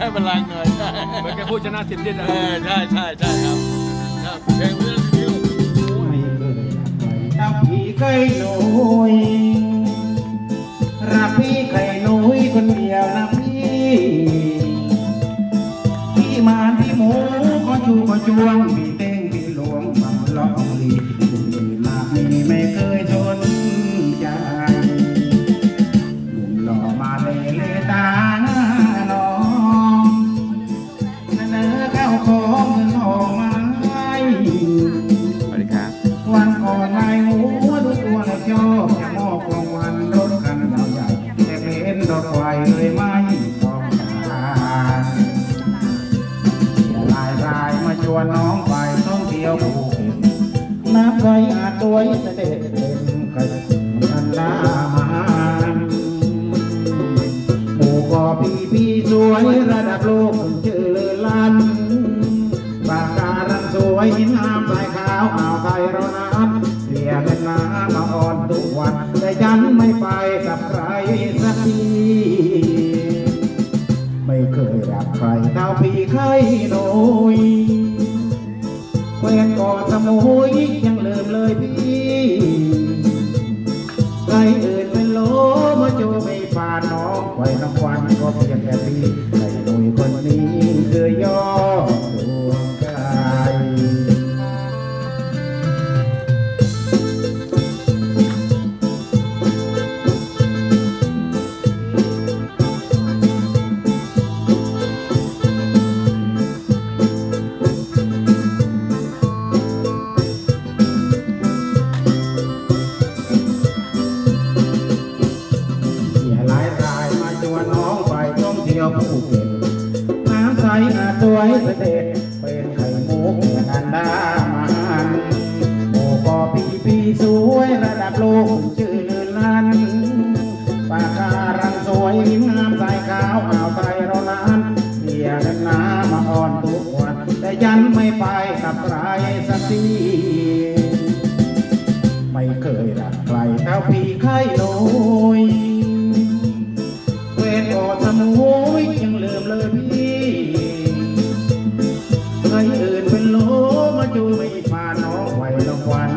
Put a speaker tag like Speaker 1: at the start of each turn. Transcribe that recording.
Speaker 1: ให้พลังหน่อย
Speaker 2: เหมือนกับผู้ชนะสิบทิศนะ
Speaker 1: เออใช่ใช่ใช่ครับครับเพลงเรื่องนี้
Speaker 3: ไม่เคยรักใครเท่าพี่เคยหนุยรักพี่เคยหนุยคนเดียวนะพี่พี่มาพี่หมูก็ชูก็จวงพี่เต้งพี่หลวงมาล้องลีคุณอื่นมากมีไม่เคยชน
Speaker 2: วั
Speaker 3: นก่อนในหัวดูตัวแล้วชอบจะมอบรางวัลรถคันยาวใหญ่แต่เป็นรถไฟเลยไม่ต้องการลายรายมาชวนน้องไปท่องเที่ยวภูเก็ตนับไว้อาตัวเสด็จเป็นกระมันดามานหมู่กอพี่พี่สวยระดับโลกชื่อเลือ ยโนยแฟนก่อสมุยยังลืมเลยพี่ใครอื่นเป็นโลมาจูไม่ผ่านน้องไว้น้องควันก็เพียงแต่พี่ น้ำใสอาสวยเสด็จเป็นไข่มุกเมืองอันดามันโอ้ก็พี่พี่สวยระดับโลกชื่อลือลันปากการังสวยหินงามสายขาวอ่าวไทยเรานั้นเสียกันน้ำมาอ่อนทุกวันแต่ยันไม่ไปกับใครสักทีไม่เคยรักใครเท่าพี่เคยโนย วัน